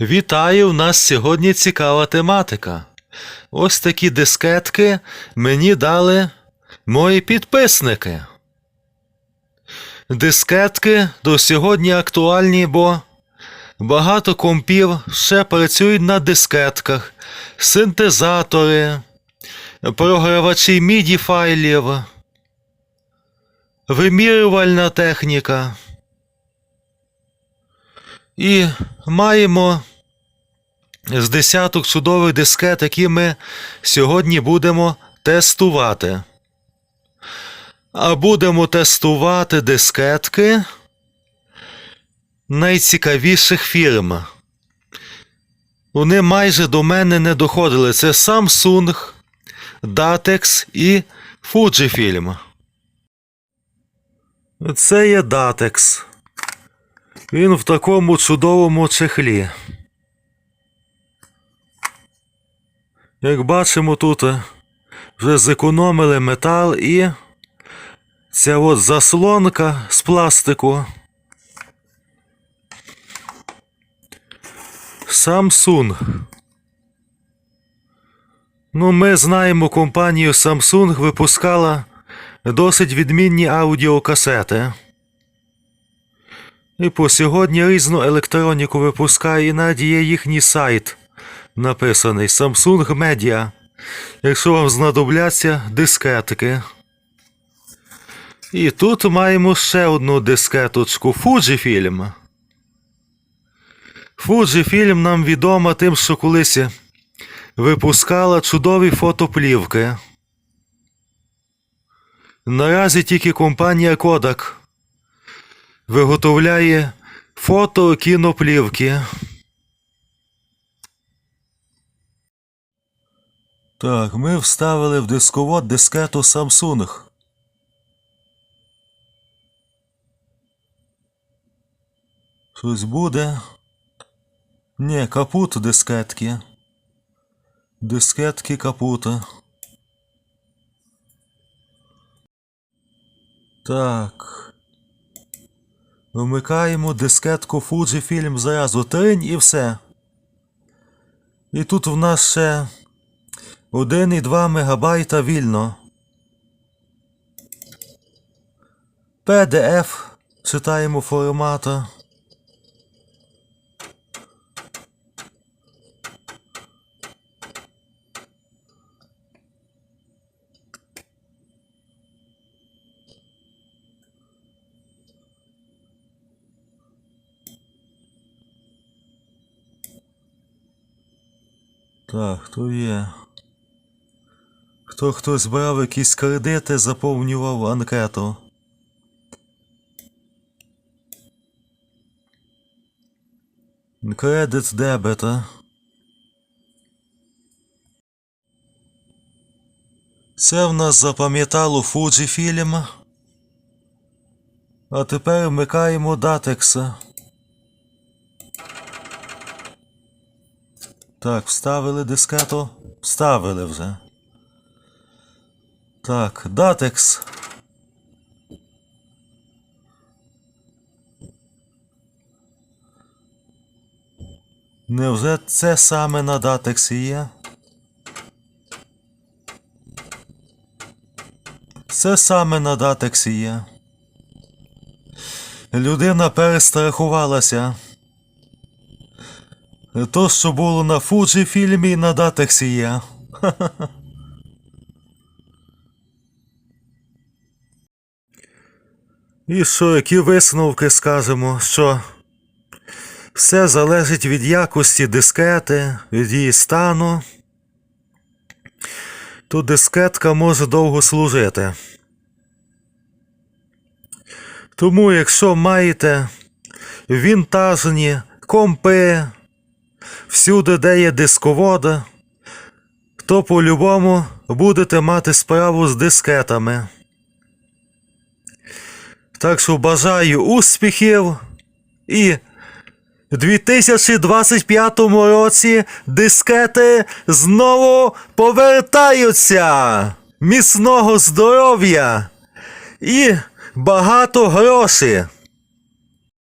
Вітаю! У нас сьогодні цікава тематика. Ось такі дискетки мені дали мої підписники. Дискетки до сьогодні актуальні, бо багато компів ще працюють на дискетках, синтезатори, програвачі MIDI файлів, вимірювальна техніка. І маємо з десяток чудових дискет, які ми сьогодні будемо тестувати. А будемо тестувати дискетки найцікавіших фірм. Вони майже до мене не доходили. Це Samsung, Datex і Fujifilm. Це є Datex. Він в такому чудовому чехлі. Як бачимо, тут вже зекономили метал і ця от заслонка з пластику. Samsung. Ну, ми знаємо, компанію Samsung випускала досить відмінні аудіокасети. І по сьогодні різну електроніку випускає і навіть є їхній сайт написаний Samsung Media. Якщо вам знадобляться дискетки. І тут маємо ще одну дискеточку Fujifilm. Fujifilm нам відома тим, що колись випускала чудові фотоплівки. Наразі тільки компанія Kodak виготовляє фото кіноплівки. Так, ми вставили в дисковод дискету Samsung. Щось буде. Ні, капут дискетки. Дискетки капута. Так. Вмикаємо дискетку Fujifilm зразу тринь і все. І тут в нас ще 1,2 мегабайта вільно. PDF читаємо формата. Так, то є. Хто хтось брав якісь кредити, заповнював анкету. Кредит дебета. Це в нас запам'ятало Fujifilm. А тепер вмикаємо Datex. Так, вставили дискету? Вставили вже. Так, Datex. Невже це саме на Datex є? Це саме на Datex є. Людина перестрахувалася. То, що було на Fujifilm і на Datex є. І що, які висновки скажемо, що все залежить від якості дискети, від її стану. Тут дискетка може довго служити. Тому, якщо маєте вінтажні компи, всюди, де є дисковод, то по-любому будете мати справу з дискетами. Так що бажаю успіхів і в 2025 році дискети знову повертаються. Міцного здоров'я і багато грошей.